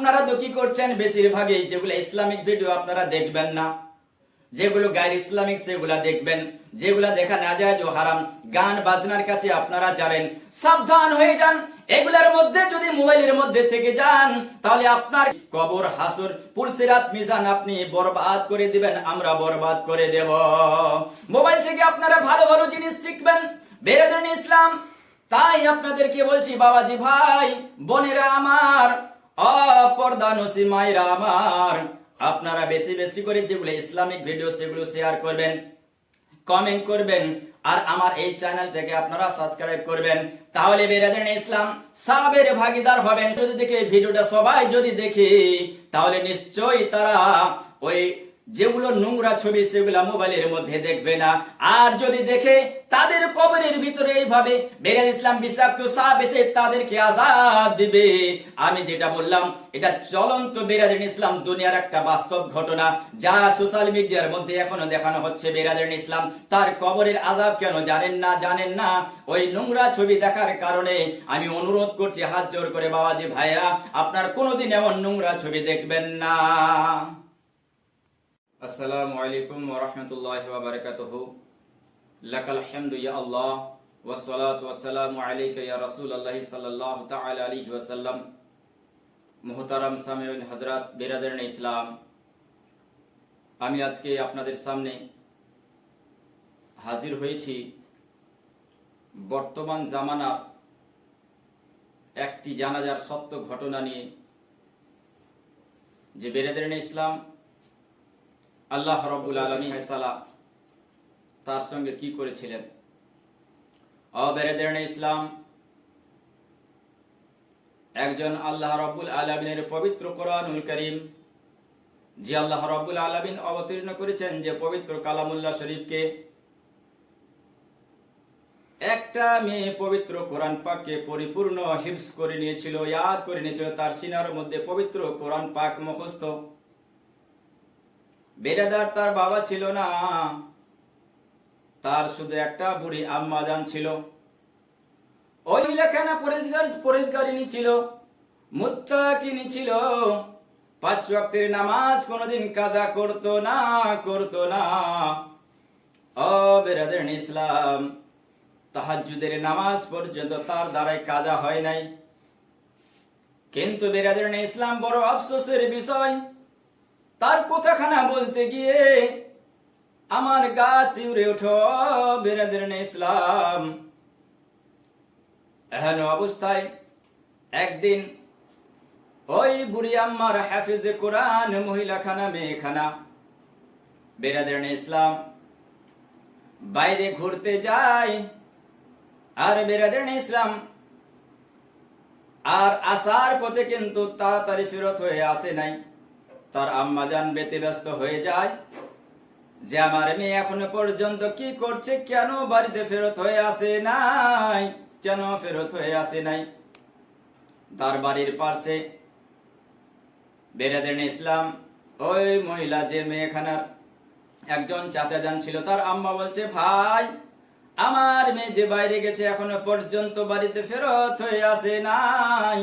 আপনারা তো কি করছেন? বেশিরভাগই যেগুলো ইসলামিক ভিডিও আপনারা দেখবেন না। যেগুলো গায়ের ইসলামিক, সেগুলা দেখবেন। যেগুলা দেখা না যায় হারাম। গান বাজনার কাছে আপনারা যাবেন। সাবধান হয়ে যান। এগুলার মধ্যে যদি মোবাইলের মধ্যে থেকে যান, তাহলে আপনার কবর, হাসুর, পুলসিরাত, মিজান আপনি বরবাদ করে দিবেন। আমরা বরবাদ করে দেব। মোবাইল থেকে আপনারা ভালো ভালো জিনিস শিখবেন। বেরেদিন ইসলাম। তাই আপনাদেরকে বলছি, বাবাজি ভাই, বোনেরা আমার আমার আপনারা বেশি বেশি করে যেগুলো ইসলামিক ভিডিও সেগুলো শেয়ার করবেন কমেন্ট করবেন, আর আমার এই চ্যানেলটাকে আপনারা সাবস্ক্রাইব করবেন। তাহলে বেরাদেন ইসলাম, সাবের ভাগিদার হবেন। যদি দেখে ভিডিওটা সবাই যদি দেখে, তাহলে নিশ্চয়ই তারা ওই যেগুলো নোংরা ছবি সেগুলা মোবাইলের মধ্যে দেখবে না। আর যদি দেখে, তাদের কবরের ভিতরে এইভাবে বেরেন ইসলাম বিষাক্ত সাপ এসে তাদেরকে আজাদ দিবে। আমি যেটা বললাম, এটা চলন্ত বেরাদের ইসলাম দুনিয়ার একটা বাস্তব ঘটনা, যা সোশ্যাল মিডিয়ার মধ্যে এখনও দেখানো হচ্ছে বেরাদের ইসলাম। তার কবরের আজাব কেন জানেন না জানেন না? ওই নোংরা ছবি দেখার কারণে আমি অনুরোধ করছি, হাত জোর করে বাবাজি ভাইরা আপনার কোনোদিন এমন নোংরা ছবি দেখবেন না। আসসালামু আলাইকুম ওয়া রাহমাতুল্লাহি ওয়া বারাকাতুহু। লাকাল হামদু ইয়া আল্লাহ ওয়াস সালাতু ওয়াস সালামু আলাইকা ইয়া রাসূলুল্লাহ সাল্লাল্লাহু তাআলা আলাইহি ওয়া সাল্লাম। মুহতারাম সামিউন হযরত, বিরাদারান ইসলাম। আমি আজকে আপনাদের সামনে হাজির হয়েছি বর্তমান জামানার একটি জানাজার সত্য ঘটনা নিয়ে। যে বেরাদারান ইসলাম আল্লাহ রব্বুল আলমী হাইসালা তার সঙ্গে কি করেছিলেন? অবেরেদেন ইসলাম একজন আল্লাহ রব্বুল আলমিনের পবিত্র কোরআনুল করিম, যে আল্লাহ রব্বুল আলমিন অবতীর্ণ করেছেন যে পবিত্র কালামুল্লাহ শরীফকে, একটা মেয়ে পবিত্র কোরআন পাককে পরিপূর্ণ হিপস করে নিয়েছিল, ইয়াদ করে নিয়েছিল, তার সিনার মধ্যে পবিত্র কোরআন পাক মুখস্থ। বেরাদার তার বাবা ছিল না। তার শুধু একটা বুড়ি আম্মা জান ছিল। ওই লেখানা পরিষ্কার পরিষ্কারিনী ছিল, মুত্তাকিনী ছিল। পাঁচ ওয়াক্তের নামাজ কোনোদিন কাজা করতো না করতো না। ও বেরাদের ইসলাম, তাহাজ্জুদের নামাজ পর্যন্ত তার দ্বারাই কাজা হয় নাই। কিন্তু বেরাদের ইসলাম বড় আফসোসের বিষয়। তার কথাখানা বলতে গিয়ে আমার গা শিউরে ওঠো বেরাদের ইসলাম। এহেন অবস্থায় একদিন ওই বুড়ি আম্মার হাফিজে কোরআন মহিলা খানা মেয়ে খানা বেরাদের ইসলাম, বাইরে ঘুরতে যায় আর বেরাদের ইসলাম। আর আসার পথে কিন্তু তাড়াতাড়ি ফেরত হয়ে আসে নাই। তার আম্মা যান ব্যতিব্যস্ত হয়ে যায়। যে আমার মেয়ে এখনও পর্যন্ত কি করছে, কেন বাড়িতে ফেরত হয়ে আসে নাই? কেন ফেরত হয়ে আসে নাই? তার বাড়ির পাশে বেরাদেন ইসলাম। ওই মহিলা যে মেয়েখানার একজন চাচা যান ছিল, তার আম্মা বলছে, ভাই, আমার মেয়ে যে বাইরে গেছে, এখনও পর্যন্ত বাড়িতে ফেরত হয়ে আসে নাই।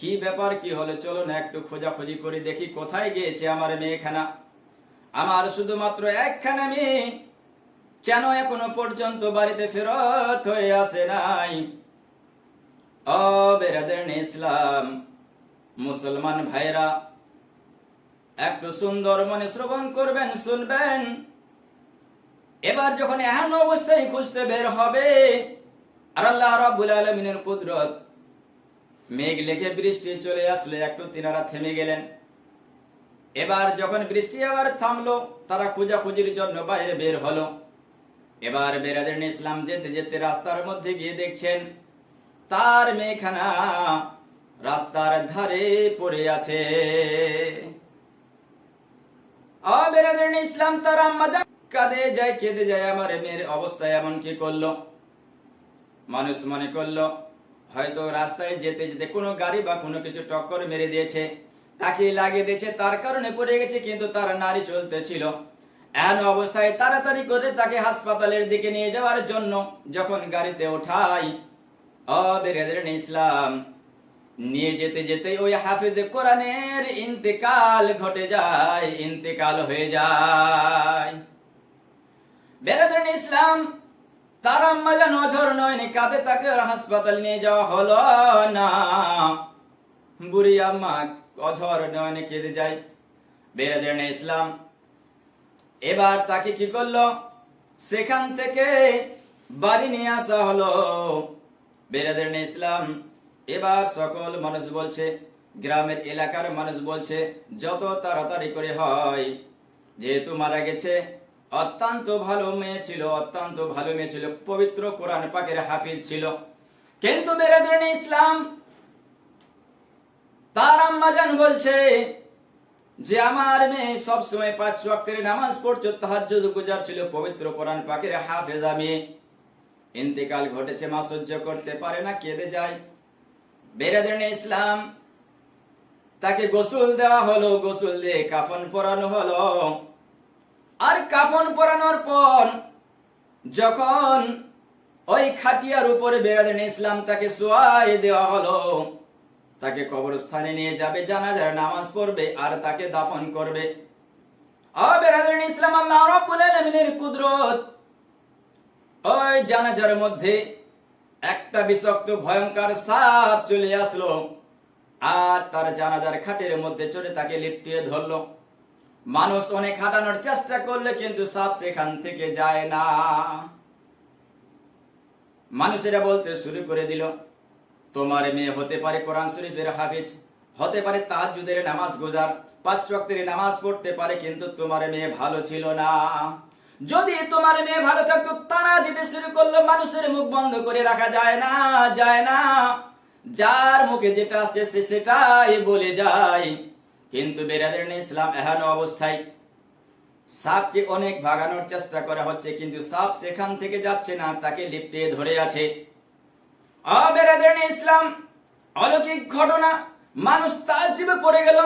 কি ব্যাপার, কি হলো? চলো না একটু খোঁজাখুঁজি করে, দেখি কোথায় গিয়েছে আমার মেয়েখানা। আমার শুধুমাত্র একখানা মেয়ে, কেন এখনও পর্যন্ত বাড়িতে ফেরত হয়ে আসে নাই? ও ইসলাম, মুসলমান ভাইরা একটু সুন্দর মনে শ্রবণ করবেন, শুনবেন। এবার যখন এমন অবস্থায় খুঁজতে বের হবে, আর আল্লাহ রাব্বুল আলামিনের কুদরত মেঘ লেগে বৃষ্টি চলে আসলে একটু তিনারা থেমে গেলেন। এবার যখন বৃষ্টি আবার থামলো, তারা খোঁজাখুঁজির জন্য বাইরে বের হলো। এবার বেরাদের ইসলাম যেতে যেতে রাস্তার মধ্যে গিয়ে দেখছেন, তার মেয়েখানা রাস্তার ধারে পড়ে আছে। বেরাদের ইসলাম তার আম্মাজান কাঁদে যায়, কেঁদে যায়, আমার মেয়ের অবস্থা এমন কি করল? মানুষ মনে করল হয়তো রাস্তায় যেতে যেতে কোনো গাড়ি বা কোনো কিছু টক্কর মেরে দিয়েছে তাকে লাগিয়ে দিয়েছে, তার কারণে পড়ে গেছে, কিন্তু তার নারী চলতে ছিল এমন অবস্থায় তাড়াতাড়ি করে তাকে হাসপাতালের দিকে নিয়ে যাওয়ার জন্য যখন গাড়িতে ওঠাই ইসলাম, নিয়ে যেতে যেতে ওই হাফেজ কোরআনের ইন্তেকাল ঘটে যায়, ইন্তেকাল হয়ে যায়। বেরাদুল ইসলাম তার আম্মা যেন অঝর নয়নি কাঁদে তাকে হাসপাতাল নিয়ে যাওয়া হলো না। বুড়ি আম্মা অঝর নয়নে কেঁদে যায়। বেরাদুল ইসলাম। এবার তাকে কি করল? সেখান থেকে বাড়ি নিয়ে আসা হলো। বেরাদের ইসলাম। এবার সকল মানুষ বলছে, গ্রামের এলাকার মানুষ বলছে, যত তাড়াতাড়ি করে হয়, যেহেতু মারা গেছে অত্যন্ত ভালো মেয়ে ছিল, অত্যন্ত ভালো মেয়ে ছিল, পবিত্র কোরআন পাকের হাফিজ ছিল। কিন্তু বেরাদের ইসলাম। তার আম্মাজান বলছে যে, আমার মেয়ে সব সময় পাঁচ ওয়াক্তের নামাজ পড়ছো তাহাজ্জুদ গুজার ছিল, পবিত্র কোরআন পাকের হাফেজা মেয়ে ইন্তেকাল ঘটেছে মা সহ্য করতে পারে না, কেঁদে যায়। বেরাদের ইসলাম। তাকে গোসল দেওয়া হলো, গোসল দিয়ে কাফন পরানো হলো। কাফন পরানোর পর যখন ওই খাটিয়ার উপরে বেরাদের ইসলাম তাকে সোয়াই দেওয়া হলো। তাকে কবরস্থানে নিয়ে যাবে, জানাজার নামাজ পড়বে আর তাকে দাফন করবে। বেরাদের ইসলাম, আল্লাহ রাব্বুল আলামিনের কুদরত। ওই জানাজার মধ্যে একটা বিষাক্ত, ভয়ঙ্কর সাপ চলে আসলো আর তার জানাজার খাটের মধ্যে চড়ে তাকে লিপটিয়ে ধরলো। মানুষ অনেক হাঁটানোর চেষ্টা করলে কিন্তু সাপ সেখান থেকে যায় না। মানুষেরা বলতে শুরু করে দিল, তোমার মেয়ে হতে পারে কোরআন শরীফের হাফিজ, হতে পারে তাহাজ্জুদের নামাজ গোজার, পাঁচ ওয়াক্তের নামাজ পড়তে পারে, কিন্তু তোমার মেয়ে ভালো ছিল না। যদি তোমার মেয়ে ভালো থাকতো, তারা দিতে শুরু করল, মানুষের মুখ বন্ধ করে রাখা যায় না যায় না। যার মুখে যেটা আছে সে সেটাই বলে যায়। কিন্তু বেরাদের ইসলাম এহেন অবস্থায় সাপকে অনেক ভাগানোর চেষ্টা করা হচ্ছে, কিন্তু সাপ সেখান থেকে যাচ্ছে না, তাকে লিপটে ধরে আছে। ইসলাম, অলৌকিক ঘটনা, মানুষ তার জীবে পড়ে গেল,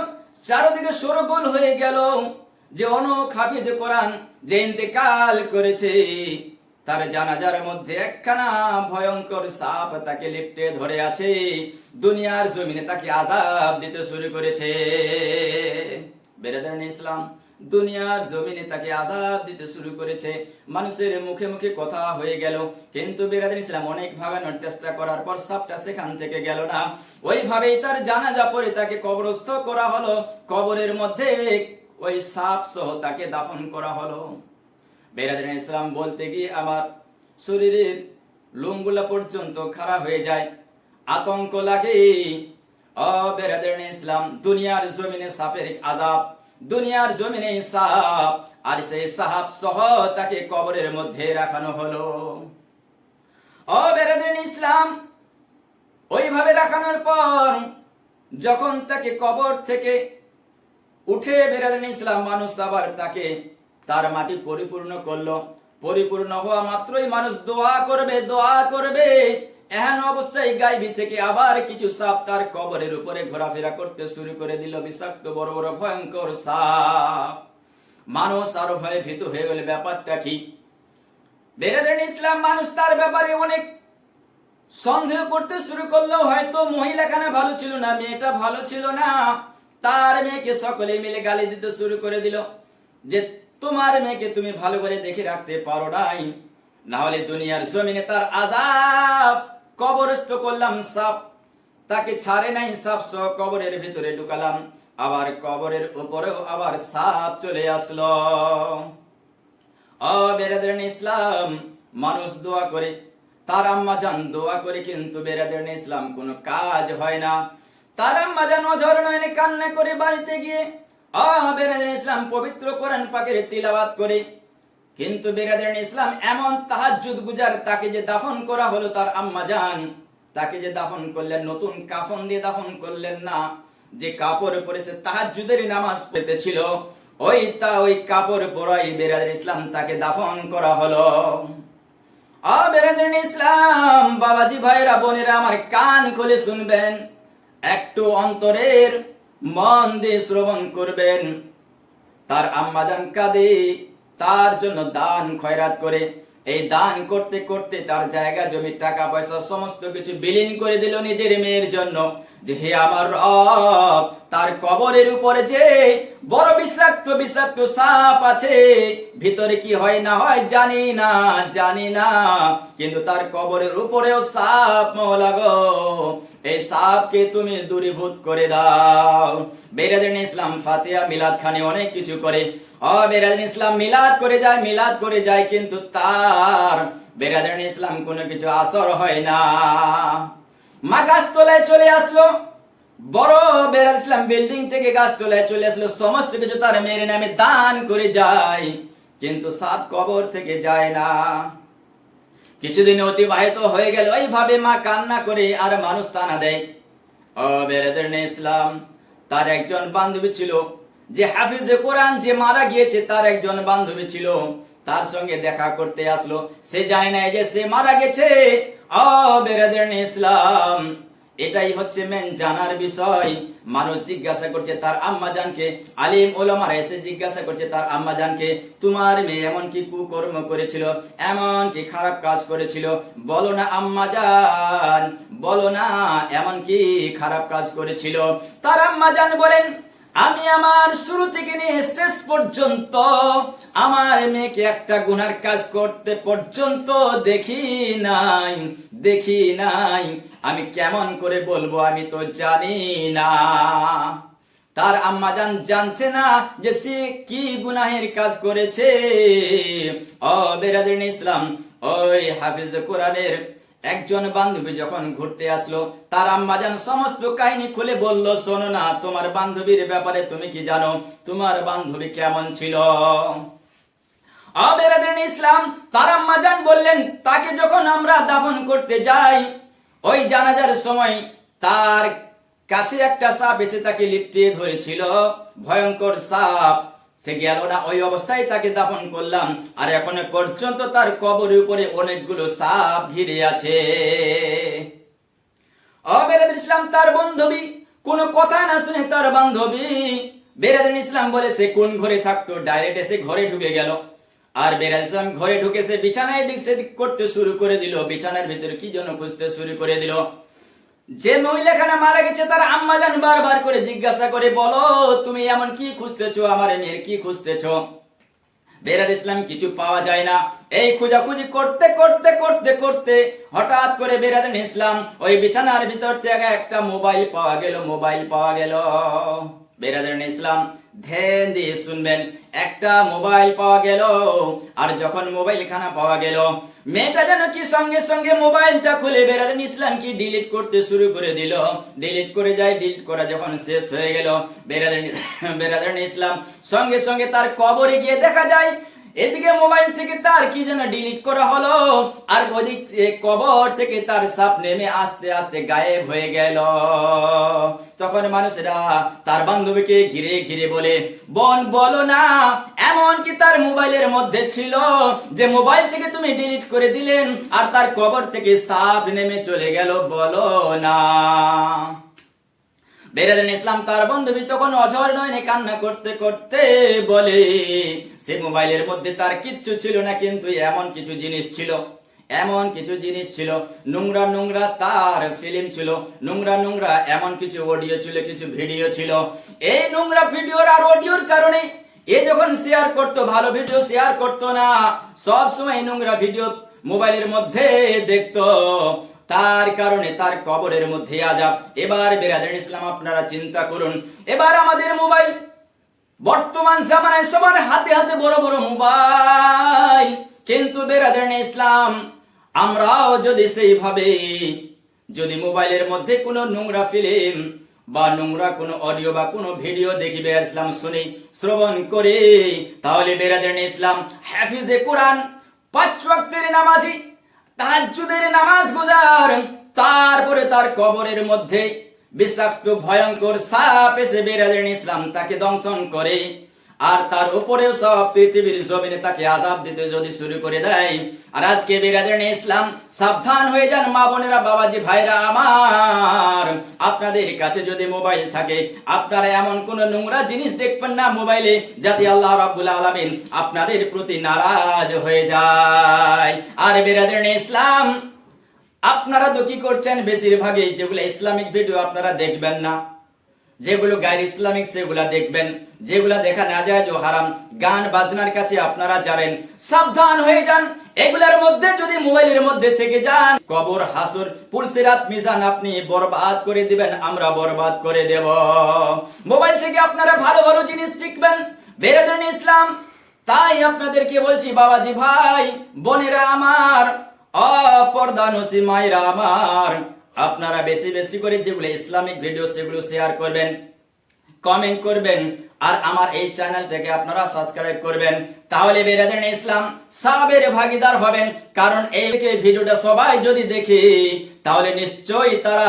চারদিকে সরগোল হয়ে গেল, যে অনক হাফিজ কোরআন যে ইন্তেকাল করেছে। তার জানাজার মধ্যে একখানা ভয়ঙ্কর সাপ তাকে লিপটে ধরে আছে। দুনিয়ার জমিনে তাকে আজাব দিতে শুরু করেছে। বেরাদান ইসলাম, দুনিয়ার জমিনে তাকে আজাব দিতে শুরু করেছে। মানুষের মুখে মুখে কথা হয়ে গেল, কিন্তু বেরাদান ইসলাম অনেক ভাগানোর চেষ্টা করার পর সাপটা সেখান থেকে গেল না। ওইভাবেই তার জানাজা পরে তাকে কবরস্থ করা হলো। কবরের মধ্যে ওই সাপ সহ তাকে দাফন করা হলো। বেরাদান ইসলাম বলতে গিয়ে আমার শরীরের লোমগুলা পর্যন্ত খারাপ হয়ে যায়, আতঙ্ক লাগে। ও বেরাদান ইসলাম, দুনিয়ার জমিনে সাপের আজাব, দুনিয়ার জমিনে সাপ, আর সেই সাহাব সহ তাকে কবরের মধ্যে রাখানো হলো। ও বেরাদান ইসলাম, ওইভাবে রাখানোর পর যখন তাকে কবর থেকে উঠে বেরাদান ইসলাম, মানুষ আবার তাকে তার মাটি পরিপূর্ণ করল। পরিপূর্ণ হওয়া মাত্রই মানুষ দোয়া করবে দোয়া করবে। এহেন অবস্থায় গাইবি থেকে আবার কিছু সাপ তার কবরের উপরে ঘোরাফেরা করতে শুরু করে দিল বিষাক্ত, বড় বড়, ভয়ঙ্কর সাপ। মানুষ আরও ভয়ে ভীত হয়ে গেল, ব্যাপারটা কি? বেরাদান ইসলাম, মানুষ তার ব্যাপারে অনেক সন্দেহ করতে শুরু করল। হয়তো মহিলা মহিলাখানা ভালো ছিল না, মেয়েটা ভালো ছিল না। তার মেয়েকে সকলে মিলে গালি দিতে শুরু করে দিল যে তোমার মেয়েকে তুমি ভালো করে দেখে রাখতে পারো নাই। না হলে দুনিয়ার জমিনে তার আজাব কবরস্থ করলাম সাপ। তাকে ছাড়ে নাই সাপ সহ কবরের ভিতরে ঢুকালাম। আবার কবরের উপরেও আবার সাপ চলে আসলো। বেরাদের ইসলাম, মানুষ দোয়া করে। তার আম্মা জান দোয়া করে কিন্তু বেরাদের ইসলাম কোনো কাজ হয় না। তার আম্মা জান অঝর নয়নে কান্না করে বাড়িতে গিয়ে আহ বেরাদের ইসলাম পবিত্র কোরআন পাকের তিলাবাত করে। কিন্তু বেরাদের ইসলাম এমন তাহাজ্জুদ গুজার, তাকে যে দাফন করা হলো তার আম্মা জান, তাকে যে দাফন করলেন, নতুন কাফন দিয়ে দাফন করলেন না। যে কাপড় পরে সে তাহাজ্জুদের নামাজ পড়তে ছিল ওই তা ওই কাপড় পরাই বেরাদের ইসলাম তাকে দাফন করা হলো। আবেরাদিন ইসলাম, বাবাজি ভাইরা বোনেরা, আমার কান খুলে শুনবেন। একটু অন্তরের মন দিয়ে শ্রবণ করবেন। তার আম্মাজান কাঁদে, তার জন্য দান খয়রাত করে। এই দান করতে করতে তার জায়গা জমি টাকা পয়সা সমস্ত কিছু বিলীন করে দিল নিজের মেয়ের জন্য। যে হে আমার রব, তার কবরের উপরে যে বড় বিষাক্ত বিষাক্ত সাপ আছে, ভিতরে কি হয় না হয় জানি না জানি না। কিন্তু তার কবরের উপরেও সাপ মৌলা গো। এই সাপকে তুমি দূরীভূত করে দাও। বেরাদিন ইসলাম ফাতিয়া মিলাদ খানে অনেক কিছু করে। অ বেরাদিন ইসলাম মিলাদ করে যায়, মিলাদ করে যায়, কিন্তু তার বেরাদিন ইসলাম কোনো কিছু আসর হয় না। মা গাছতলায় চলে আসলো। বড় বেরাদ ইসলাম বিল্ডিং থেকে গাছতলায় চলে আসলো। সমস্ত কিছু তার মেয়ের নামে দান করে যায়, কিন্তু সাপ কবর থেকে যায় না। কিছুদিন অতিবাহিত হয়ে গেল। মা কান্না করে আর মানুষ টানা দেয়। ও ইসলাম, তার একজন বান্ধবী ছিল, যে হাফিজে কোরআন যে মারা গিয়েছে, তার একজন বান্ধবী ছিল। তার সঙ্গে দেখা করতে আসলো। সে জানে না যে সে মারা গেছে। ও বেরাদের ইসলাম। এটাই হচ্ছে মেন জানার বিষয়। মানুষ জিজ্ঞাসা করছে, তার আম্মা জানকে? আলিম ওলামারা এসে জিজ্ঞাসা করছে, তার আম্মা জানকে? তোমার মেয়ে এমন কি কুকর্ম করেছিল? এমন কি খারাপ কাজ করেছিল? বলো না আম্মা জান। বলো না, এমন কি খারাপ কাজ করেছিল? তার আম্মা জান বলেন আমি আমার শুরু থেকে নিয়ে শেষ পর্যন্ত আমার মেয়েকে একটা গুনার কাজ করতে পর্যন্ত দেখি নাই দেখি নাই। আমি কেমন করে বলব আমি তো জানি না। তার আম্মা জান জানছে না যে সে কি গুনাহের কাজ করেছে। ও বেরাদিন ইসলাম, ওই হাফিজ কোরআনের একজন বান্ধবী যখন ঘুরতে আসলো, তার আম্মাজান সমস্ত কাহিনী খুলে বলল, শোনো না, তোমার বান্ধবীর ব্যাপারে তুমি কি জানো? তোমার বান্ধবী কেমন ছিল? ইসলাম, তার আম্মাজান বললেন, তাকে যখন আমরা দাফন করতে যাই, ওই জানাজার সময় তার কাছে একটা সাপ এসে তাকে লিপটে ধরেছিল। ভয়ঙ্কর সাপ। সে গেল ওই অবস্থায় তাকে দাফন করলাম। আর এখন পর্যন্ত তার কবরের উপরে অনেকগুলো সাপ ঘিরে আছে। অবেরাদ ইসলাম তার বান্ধবী, কোনো কথা না শুনে তার বান্ধবী বেরাদিন ইসলাম বলে সে কোন ঘরে থাকতো? ডাইরেক্ট এসে ঘরে ঢুকে গেল। আর বেরাদ ইসলাম ঘরে ঢুকে সে বিছানায় দিক সেদিক করতে শুরু করে দিল। বিছানার ভিতরে কি জন্য খুঁজতে শুরু করে দিল। যে মহিলাখানে মারা গেছে, তার আম্মা জান বারবার করে জিজ্ঞাসা করে, বলো, তুমি এমন কি খুঁজতেছো? আমার মেয়ের কি খুঁজতেছো? বেরাদ ইসলাম কিছু পাওয়া যায় না। এই খোঁজাখুঁজি করতে করতে করতে করতে হঠাৎ করে বেরাদ ইসলাম ওই বিছানার ভিতর থেকে একটা মোবাইল পাওয়া গেল, মোবাইল পাওয়া গেল। বেরাদ ইসলাম, ধ্যান দিয়ে শুনবেন, একটা মোবাইল পাওয়া গেল। আর যখন মোবাইল খানা পাওয়া গেল মেয়েটা যেন কি সঙ্গে সঙ্গে মোবাইলটা খুলে বেরাদেন ইসলাম কি ডিলিট করতে শুরু করে দিল। ডিলিট করে যায় ডিলিট করা যখন শেষ হয়ে গেল বেরাদেন বেরাদেন ইসলাম। সঙ্গে সঙ্গে তার কবরে গিয়ে দেখা যায় এদিকে মোবাইল থেকে তার কি যেন ডিলিট করা হলো, আর ওদিক কবর থেকে তার সাপ নেমে আস্তে আস্তে গায়েব হয়ে গেল। তখন মানুষেরা তার বান্ধবীকে ঘিরে ঘিরে বলে, বোন, বলো না, এমন কি তার মোবাইলের মধ্যে ছিল যে মোবাইল থেকে তুমি ডিলিট করে দিলেন, আর তার কবর থেকে সাপ নেমে চলে গেল? বলো না। বেরাদিন ইসলাম তার তখন অঝর নয়নে কান্না করতে করতে বলে। সে মোবাইলের মধ্যে তার কিচ্ছু ছিল না, কিন্তু এমন কিছু জিনিস ছিল, এমন কিছু জিনিস ছিল, নোংরা নোংরা তার ফিল্ম ছিল, নোংরা নোংরা এমন কিছু অডিও ছিল, কিছু ভিডিও ছিল। এই নোংরা ভিডিওর আর অডিওর কারণে এ যখন শেয়ার করতো, ভালো ভিডিও শেয়ার করতো না, সব সময় নোংরা ভিডিও মোবাইলের মধ্যে দেখতো। তার কারণে তার কবরের মধ্যে আজাব। এবার বেরাদের ইসলাম, আপনারা চিন্তা করুন। এবার আমাদের মোবাইল। বর্তমান জামানায় সবার হাতে হাতে বড় বড় মোবাইল। কিন্তু বেরাদের ইসলাম, আমরাও যদি সেইভাবে, যদি মোবাইলের মধ্যে কোনো নোংরা ফিল্ম বা নোংরা কোনো অডিও বা কোনো ভিডিও দেখি বেরাদ ইসলাম শুনি, শ্রবণ করে, তাহলে বেরাদের ইসলাম হাফিজে কোরআন পাঁচ ওয়াক্তের নামাজি তাহাজ্জুদের নামাজ গুজার। তারপরে তার কবরের মধ্যে বিষাক্ত, ভয়ঙ্কর সাপ এসে বেড়ালেন ইসলাম তাকে দংশন করে। আর তার উপরেও সব পৃথিবীর জমিনে তাকে আজাব দিতে যদি শুরু করে দেয়। আর আজকে বেরাদের ইসলাম সাবধান হয়ে যান, মা বোনেরা, বাবাজি, ভাইরা আমার। আপনাদের কাছে যদি মোবাইল থাকে, আপনারা এমন কোন নোংরা জিনিস দেখবেন না মোবাইলে, যাতে আল্লাহ রাব্বুল আলামিন আপনাদের প্রতি নারাজ হয়ে যায়। আর বেরাদের ইসলাম, আপনারা তো কি করছেন? বেশিরভাগই যেগুলো ইসলামিক ভিডিও আপনারা দেখবেন না। যেগুলো গায়ের ইসলামিক, সেগুলা দেখবেন। যেগুলা দেখা না যায় হারাম। গান বাজনার কাছে আপনারা যাবেন। সাবধান হয়ে যান। এগুলার মধ্যে যদি মোবাইলের মধ্যে থেকে যান, কবর, হাসুর, পুলসিরাত, মিজান আপনি বরবাদ করে দিবেন, আমরা বরবাদ করে দেব। মোবাইল থেকে আপনারা ভালো ভালো জিনিস শিখবেন। বেরেজন ইসলাম। তাই আপনাদেরকে বলছি, বাবাজি ভাই, বোনেরা আমার অপর্দা নসি মায়েরা আমার, আপনারা বেশি বেশি করে যেগুলো ইসলামিক ভিডিও, সেগুলো শেয়ার করবেন কমেন্ট করবেন। আর আমার এই চ্যানেল থেকে আপনারা সাবস্ক্রাইব করবেন, তাহলে বেরাদান ইসলাম সাবের ভাগিদার হবেন। কারণ এই ভিডিওটা সবাই যদি দেখি, তাহলে নিশ্চয়ই তারা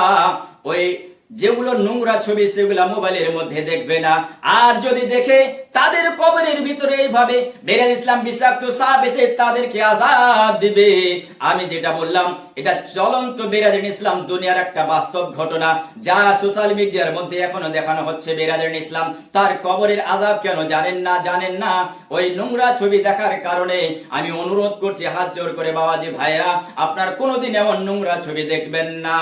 ওই যেগুলো নোংরা ছবি, সেগুলো মোবাইলের মধ্যে দেখবে না। আর যদি দেখে, তাদের কবরের ভিতরে এইভাবে বেরাল ইসলাম বিষাক্ত সাপ এসে তাদেরকে আজাদ দিবে। আমি যেটা বললাম, এটা চলন্ত বেরাদিন ইসলাম দুনিয়ার একটা বাস্তব ঘটনা, যা সোশ্যাল মিডিয়ার মধ্যে এখনও দেখানো হচ্ছে বেরাদিন ইসলাম। তার কবরের আজাব কেন জানেন না জানেন না? ওই নোংরা ছবি দেখার কারণে আমি অনুরোধ করছি, হাত জোর করে বাবাজি ভাইরা আপনার কোনোদিন এমন নোংরা ছবি দেখবেন না।